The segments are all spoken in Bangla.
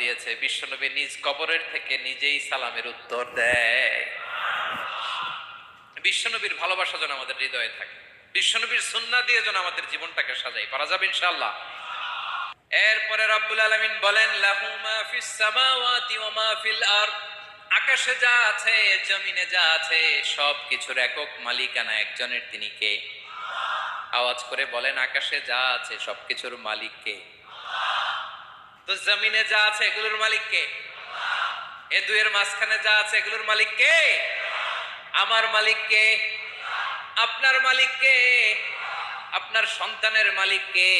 দিয়েছে, বিশ্বনবী নিজ কবরের থেকে নিজেই সালামের উত্তর দেয়। বিশ্বনবীর ভালোবাসা যেন আমাদের হৃদয়ে থাকে, বিশ্বনবীর সুন্না দিয়ে যেন আমাদের জীবনটাকে সাজাই পারা যাবে ইনশাআল্লাহ। এরপরে রব্বুল আলামিন বলেন, লাহু মা ফিস সামাওয়াতি ওয়া মা ফিল আরদ। আকাশে যা আছে, জমিনে যা আছে সব কিছুর একক মালিকানা একজনের তিনি কে? আওয়াজ করে বলেন, আকাশে যা আছে, সবকিছুর মালিক কে? তো জমিনে যা আছে এগুলোর মালিক কে? এ দুয়ের মাঝখানে যা আছে এগুলোর মালিক কে? আমার মালিক কে? আপনার মালিক কে? আপনার সন্তানের মালিক কে?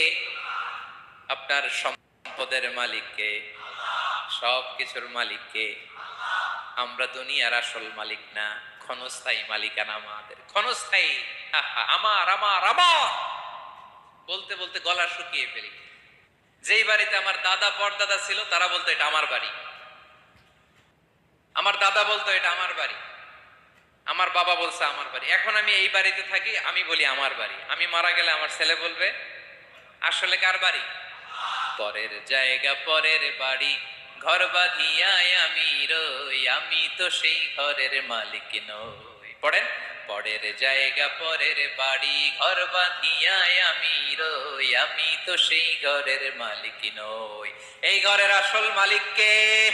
আপনার সম্পদের মালিক কে? সব কিছুর মালিক কে? আমরা দুনিয়ার আসল মালিক না, ক্ষণস্থায়ী মালিকানা আমাদের। ক্ষণস্থায়ী আমার আমার আমার! বলতে বলতে গলা শুকিয়ে ফেলি। যেই বাড়িতে আমার দাদা পরদাদা ছিল, তারা বলতো এটা আমার বাড়ি। আমার দাদা বলতো এটা আমার বাড়ি। আমার বাবা বলছে আমার বাড়ি। এখন আমি এই বাড়িতে থাকি, আমি বলি আমার বাড়ি। আমি মারা গেলে আমার ছেলে বলবে, আসলে কার বাড়ি? পরের জায়গা, পরের বাড়ি, ঘর বাঁধিয়ায় আমি রই, আমি তো সেই ঘরের মালিক নই। পড়েন? পরের জায়গা, পরের বাড়ি, ঘর বাঁধিয়ায় আমি রই। আমি তো সেই ঘরের মালিক নই। এই ঘরের আসল মালিক কে?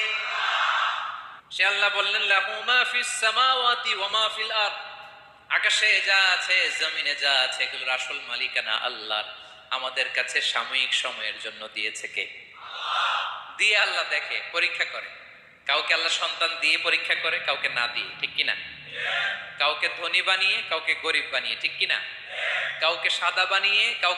সে আল্লাহ বললেন, লাহু মা ফিস সামাওয়াতি ওয়া মা ফিল আরদ। আকাশে যা আছে, জমিনে যা আছে, এগুলোর আসল মালিকানা আল্লাহর। আমাদের কাছে সাময়িক সময়ের জন্য দিয়েছে কে? দিয়ে আল্লাহ দেখে, পরীক্ষা করে। কাউকে আল্লাহ সন্তান দিয়ে পরীক্ষা করে, কাউকে না দিয়ে, ঠিক কিনা? কাউকে ধনী বানিয়ে কাউকে গরিব বানিয়ে ঠিক কিনা? কাউকে সাদা বানিয়ে কাউকে